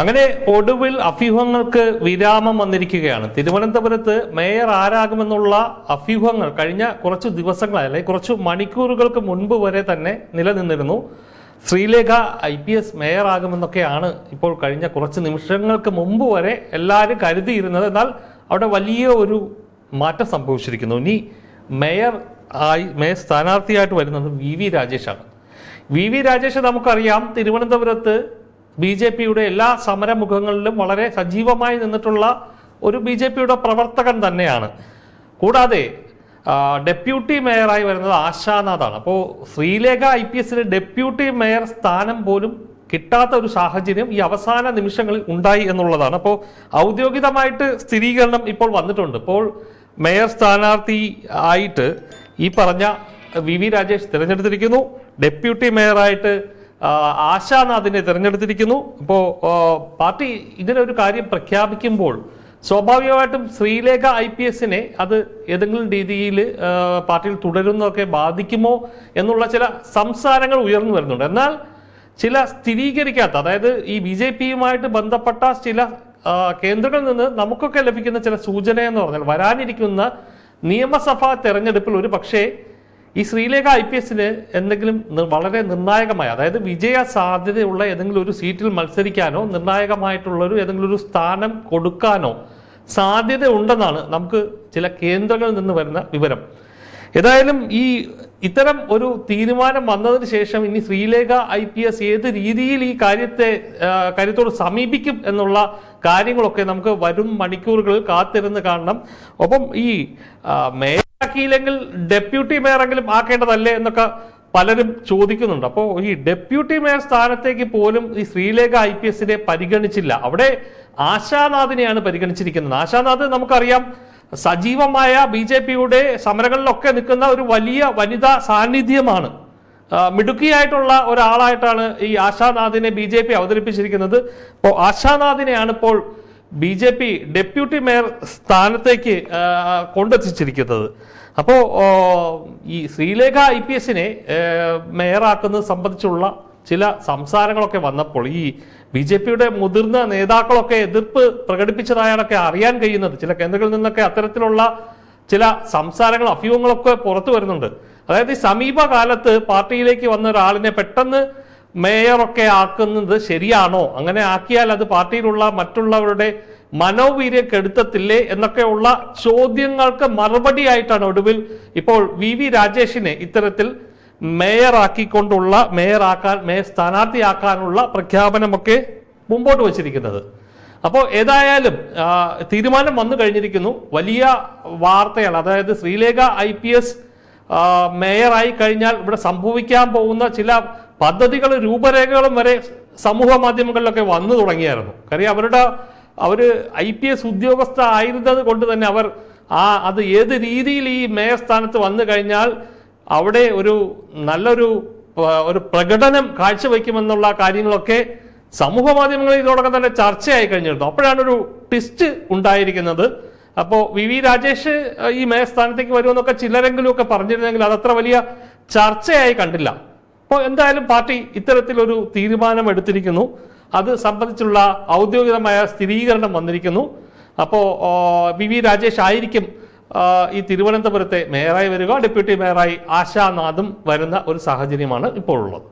അങ്ങനെ ഒടുവിൽ അഭ്യൂഹങ്ങൾക്ക് വിരാമം വന്നിരിക്കുകയാണ്. തിരുവനന്തപുരത്ത് മേയർ ആരാകുമെന്നുള്ള അഭ്യൂഹങ്ങൾ കഴിഞ്ഞ കുറച്ച് ദിവസങ്ങളായി അല്ലെങ്കിൽ കുറച്ച് മണിക്കൂറുകൾക്ക് മുൻപ് വരെ തന്നെ നിലനിന്നിരുന്നു. Sreelekha I P S mayor ആകുമെന്നൊക്കെയാണ് ഇപ്പോൾ കഴിഞ്ഞ കുറച്ച് നിമിഷങ്ങൾക്ക് മുമ്പ് വരെ എല്ലാവരും കരുതിയിരുന്നത്. എന്നാൽ അവിടെ വലിയ ഒരു മാറ്റം സംഭവിച്ചിരിക്കുന്നു. ഇനി മേയർ ആയി മേയർ സ്ഥാനാർത്ഥിയായിട്ട് വരുന്നത് വി വി രാജേഷാണ്. വി വി രാജേഷ് നമുക്കറിയാം തിരുവനന്തപുരത്ത് ബി ജെ പിയുടെ എല്ലാ സമരമുഖങ്ങളിലും വളരെ സജീവമായി നിന്നിട്ടുള്ള ഒരു ബി ജെ പിയുടെ പ്രവർത്തകൻ തന്നെയാണ്. കൂടാതെ ഡെപ്യൂട്ടി മേയറായി വരുന്നത് ആശാനാഥാണ്. അപ്പോൾ ശ്രീലേഖ ഐ പി എസിന് ഡെപ്യൂട്ടി മേയർ സ്ഥാനം പോലും കിട്ടാത്ത ഒരു സാഹചര്യം ഈ അവസാന നിമിഷങ്ങളിൽ ഉണ്ടായി എന്നുള്ളതാണ്. അപ്പോൾ ഔദ്യോഗികമായിട്ട് സ്ഥിരീകരണം ഇപ്പോൾ വന്നിട്ടുണ്ട്. ഇപ്പോൾ മേയർ സ്ഥാനാർത്ഥി ആയിട്ട് ഈ പറഞ്ഞ വി വി രാജേഷ് തിരഞ്ഞെടുത്തിരിക്കുന്നു. ഡെപ്യൂട്ടി മേയറായിട്ട് ആശാനാഥിനെ തിരഞ്ഞെടുത്തിരിക്കുന്നു. അപ്പോൾ പാർട്ടി ഇങ്ങനെ ഒരു കാര്യം പ്രഖ്യാപിക്കുമ്പോൾ സ്വാഭാവികമായിട്ടും ശ്രീലേഖ ഐ പി എസിനെ അത് ഏതെങ്കിലും രീതിയിൽ പാർട്ടിയിൽ തുടരുന്നതൊക്കെ ബാധിക്കുമോ എന്നുള്ള ചില സംസാരങ്ങൾ ഉയർന്നു വരുന്നുണ്ട്. എന്നാൽ ചില സ്ഥിരീകരിക്കാത്ത അതായത് ഈ ബി ജെ പിയുമായിട്ട് ബന്ധപ്പെട്ട ചില കേന്ദ്രങ്ങളിൽ നിന്ന് നമുക്കൊക്കെ ലഭിക്കുന്ന ചില സൂചന എന്ന് പറഞ്ഞാൽ വരാനിരിക്കുന്ന നിയമസഭാ തെരഞ്ഞെടുപ്പിൽ ഒരു പക്ഷേ ഈ ശ്രീലേഖ ഐ പി എസിന് എന്തെങ്കിലും വളരെ നിർണായകമായ അതായത് വിജയ സാധ്യതയുള്ള ഏതെങ്കിലും ഒരു സീറ്റിൽ മത്സരിക്കാനോ നിർണായകമായിട്ടുള്ളൊരു ഏതെങ്കിലും ഒരു സ്ഥാനം കൊടുക്കാനോ സാധ്യത ഉണ്ടെന്നാണ് നമുക്ക് ചില കേന്ദ്രങ്ങളിൽ നിന്ന് വരുന്ന വിവരം. ഏതായാലും ഈ ഇത്തരം ഒരു തീരുമാനം വന്നതിന് ശേഷം ഇനി ശ്രീലേഖ ഐ പി എസ് ഏത് രീതിയിൽ ഈ കാര്യത്തെ കാര്യത്തോട് സമീപിക്കും എന്നുള്ള കാര്യങ്ങളൊക്കെ നമുക്ക് വരും മണിക്കൂറുകളിൽ കാത്തിരുന്ന് കാണണം. ഒപ്പം ഈ ആ, മേയറാക്കിയില്ലെങ്കിൽ ഡെപ്യൂട്ടി മേയറെങ്കിലും ആക്കേണ്ടതല്ലേ എന്നൊക്കെ പലരും ചോദിക്കുന്നുണ്ട്. അപ്പോൾ ഈ ഡെപ്യൂട്ടി മേയർ സ്ഥാനത്തേക്ക് പോലും ഈ ശ്രീലേഖ ഐ പി എസിനെ പരിഗണിച്ചില്ല. അവിടെ ആശാനാഥിനെയാണ് പരിഗണിച്ചിരിക്കുന്നത്. ആശാനാഥ് നമുക്കറിയാം സജീവമായ ബി ജെ പിയുടെ സമരങ്ങളിലൊക്കെ നിൽക്കുന്ന ഒരു വലിയ വനിതാ സാന്നിധ്യമാണ്. മിടുക്കിയായിട്ടുള്ള ഒരാളായിട്ടാണ് ഈ ആശാനാഥിനെ ബി ജെ പി അവതരിപ്പിച്ചിരിക്കുന്നത്. അപ്പോൾ ആശാനാഥിനെയാണ് ഇപ്പോൾ B J P deputy mayor സ്ഥാനത്തേക്ക് കൊണ്ടെത്തിച്ചിരിക്കുന്നത്. അപ്പോൾ ഈ ശ്രീലേഖ ഐ പി എസിനെ മേയറാക്കുന്നത് സംബന്ധിച്ചുള്ള ചില സംസാരങ്ങളൊക്കെ വന്നപ്പോൾ ഈ ബി ജെ പിയുടെ മുതിർന്ന നേതാക്കളൊക്കെ എതിർപ്പ് പ്രകടിപ്പിച്ചതായാണൊക്കെ അറിയാൻ കഴിയുന്നത്. ചില കേന്ദ്രങ്ങളിൽ നിന്നൊക്കെ അത്തരത്തിലുള്ള ചില സംസാരങ്ങൾ അഭ്യൂഹങ്ങളൊക്കെ പുറത്തു വരുന്നുണ്ട്. അതായത് സമീപകാലത്ത് പാർട്ടിയിലേക്ക് വന്ന ഒരാളിനെ പെട്ടെന്ന് മേയറൊക്കെ ആക്കുന്നത് ശരിയാണോ? അങ്ങനെ ആക്കിയാൽ അത് പാർട്ടിയിലുള്ള മറ്റുള്ളവരുടെ മനോവീര്യം കെടുത്തത്തില്ലേ എന്നൊക്കെയുള്ള ചോദ്യങ്ങൾക്ക് മറുപടിയായിട്ടാണ് ഒടുവിൽ ഇപ്പോൾ വി വി രാജേഷിനെ ഇത്തരത്തിൽ മേയറാക്കിക്കൊണ്ടുള്ള മേയറാക്കാൻ മേയർ സ്ഥാനാർത്ഥിയാക്കാനുള്ള പ്രഖ്യാപനമൊക്കെ മുമ്പോട്ട് വച്ചിരിക്കുന്നത്. അപ്പോൾ ഏതായാലും തീരുമാനം വന്നു കഴിഞ്ഞിരിക്കുന്നു. വലിയ വാർത്തയാണ്. അതായത് ശ്രീലേഖ ഐ പി എസ് മേയറായി കഴിഞ്ഞാൽ ഇവിടെ സംഭവിക്കാൻ പോകുന്ന ചില പദ്ധതികൾ രൂപരേഖകളും വരെ സമൂഹ മാധ്യമങ്ങളിലൊക്കെ വന്നു തുടങ്ങിയായിരുന്നു. കാര്യം അവരുടെ അവർ ഐ പി എസ് ഉദ്യോഗസ്ഥ ആയിരുന്നത് കൊണ്ട് തന്നെ അവർ ആ അത് ഏത് രീതിയിൽ ഈ മേയർ സ്ഥാനത്ത് വന്നു കഴിഞ്ഞാൽ അവിടെ ഒരു നല്ലൊരു ഒരു പ്രകടനം കാഴ്ചവെക്കുമെന്നുള്ള കാര്യങ്ങളൊക്കെ സമൂഹ മാധ്യമങ്ങളിൽ ഇതോടൊപ്പം തന്നെ ചർച്ചയായി കഴിഞ്ഞിരുന്നു. അപ്പോഴാണ് ഒരു ട്വിസ്റ്റ് ഉണ്ടായിരിക്കുന്നത്. അപ്പോൾ വി വി രാജേഷ് ഈ മേയർ സ്ഥാനത്തേക്ക് വരുമെന്നൊക്കെ ചിലരെങ്കിലും ഒക്കെ പറഞ്ഞിരുന്നെങ്കിൽ അതത്ര വലിയ ചർച്ചയായി കണ്ടില്ല. അപ്പോൾ എന്തായാലും പാർട്ടി ഇത്തരത്തിലൊരു തീരുമാനം എടുത്തിരിക്കുന്നു. അത് സംബന്ധിച്ചുള്ള ഔദ്യോഗികമായ സ്ഥിരീകരണം വന്നിരിക്കുന്നു. അപ്പോൾ വി വി രാജേഷ് ആയിരിക്കും ഈ തിരുവനന്തപുരത്തെ മേയറായി വരിക. ഡെപ്യൂട്ടി മേയറായി ആശാനാഥും വരുന്ന ഒരു സാഹചര്യമാണ് ഇപ്പോൾ ഉള്ളത്